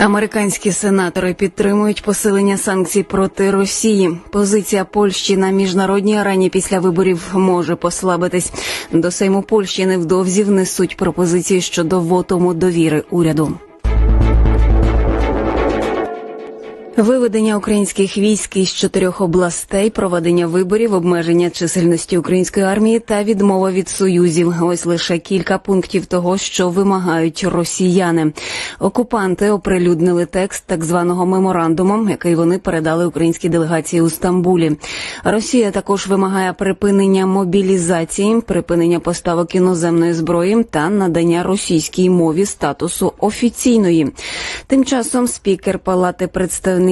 Американські сенатори підтримують посилення санкцій проти Росії. Позиція Польщі на міжнародній арені після виборів може послабитись. До Сейму Польщі невдовзі внесуть пропозиції щодо вотому довіри уряду. Виведення українських військ із чотирьох областей, проведення виборів, обмеження чисельності української армії та відмова від союзів. Ось лише кілька пунктів того, що вимагають росіяни. Окупанти оприлюднили текст так званого меморандуму, який вони передали українській делегації у Стамбулі. Росія також вимагає припинення мобілізації, припинення поставок іноземної зброї та надання російській мові статусу офіційної. Тим часом спікер Палати представників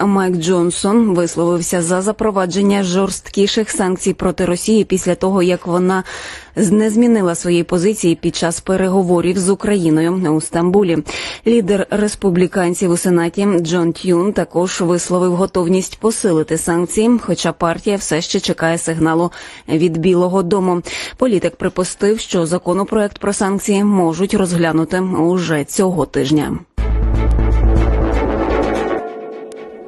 Майк Джонсон висловився за запровадження жорсткіших санкцій проти Росії після того, як вона не змінила своєї позиції під час переговорів з Україною у Стамбулі. Лідер республіканців у сенаті Джон Тюн також висловив готовність посилити санкції, хоча партія все ще чекає сигналу від Білого Дому. Політик припустив, що законопроект про санкції можуть розглянути уже цього тижня.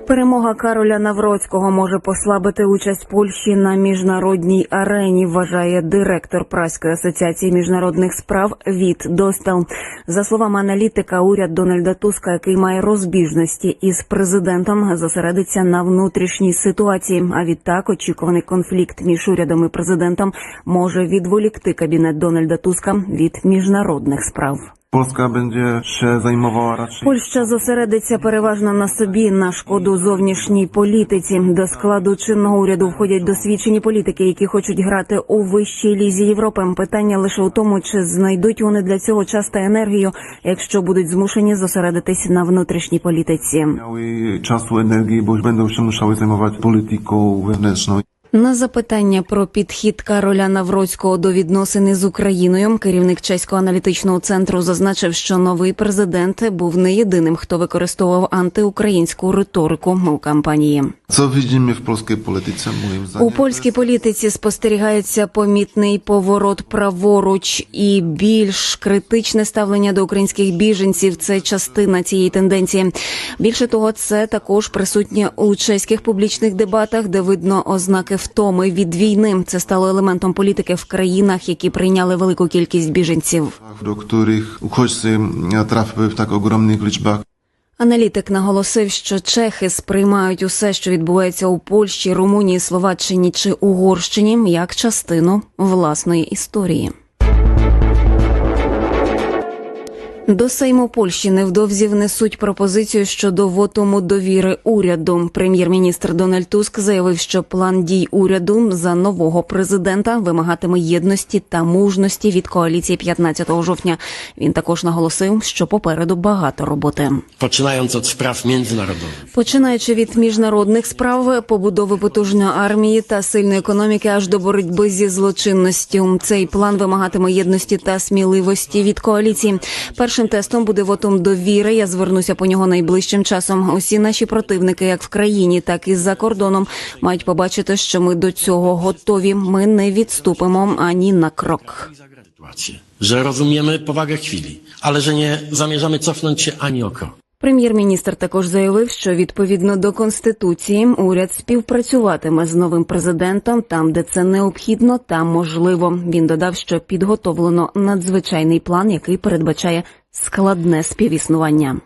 Перемога Кароля Навроцького може послабити участь Польщі на міжнародній арені. Вважає директор Праської асоціації міжнародних справ Віт Достал. За словами аналітика, уряд Дональда Туска, який має розбіжності із президентом, зосередиться на внутрішній ситуації. А відтак очікуваний конфлікт між урядом і президентом може відволікти кабінет Дональда Туска від міжнародних справ. Polska będzie się zajmowała raczej Польща зосередиться переважно на собі на шкоду зовнішній політиці. До складу чинного уряду входять досвідчені політики, які хочуть грати у вищій лізі Європи. Питання лише у тому, чи знайдуть вони для цього час та енергію, якщо будуть змушені зосередитись на внутрішній політиці. miały czasu, energii, bo będą się musiały zajmować polityką wewnętrzną. На запитання про підхід Кароля Навроцького до відносини з Україною керівник чеського аналітичного центру зазначив, що новий президент був не єдиним, хто використовував антиукраїнську риторику у кампанії. Widzimy w polskiej polityce, moim zdaniem? У польській політиці спостерігається помітний поворот праворуч і більш критичне ставлення до українських біженців. Це частина цієї тенденції. Більше того, це також присутнє у чеських публічних дебатах, де видно ознаки втоми від війни. Це стало елементом політики в країнах, які прийняли велику кількість біженців. До яких uchodźcy трапили в так огромних лічбах. Аналітик наголосив, що чехи сприймають усе, що відбувається у Польщі, Румунії, Словаччині чи Угорщині, як частину власної історії. До Сейму Польщі невдовзі внесуть пропозицію щодо вотуму довіри уряду. Прем'єр-міністр Дональд Туск заявив, що план дій уряду за нового президента вимагатиме єдності та мужності від коаліції 15 жовтня. Він також наголосив, що попереду багато роботи. poczynając od spraw międzynarodowych. Починаючи від міжнародних справ, побудови потужної армії та сильної економіки, аж до боротьби зі злочинністю. Цей план вимагатиме єдності та сміливості від коаліції. Першим тестом буде вотум довіри. Я звернуся по нього найближчим часом. Усі наші противники, як в країні, так і за кордоном, мають побачити, що ми до цього готові. Ми не відступимо ані на крок. Że rozumiemy powagę chwili, ale że nie zamierzamy cofnąć się ani. Прем'єр-міністр також заявив, що відповідно до конституції уряд співпрацюватиме з новим президентом там, де це необхідно та можливо. Він додав, що підготовлено надзвичайний план, який передбачає складне співіснування.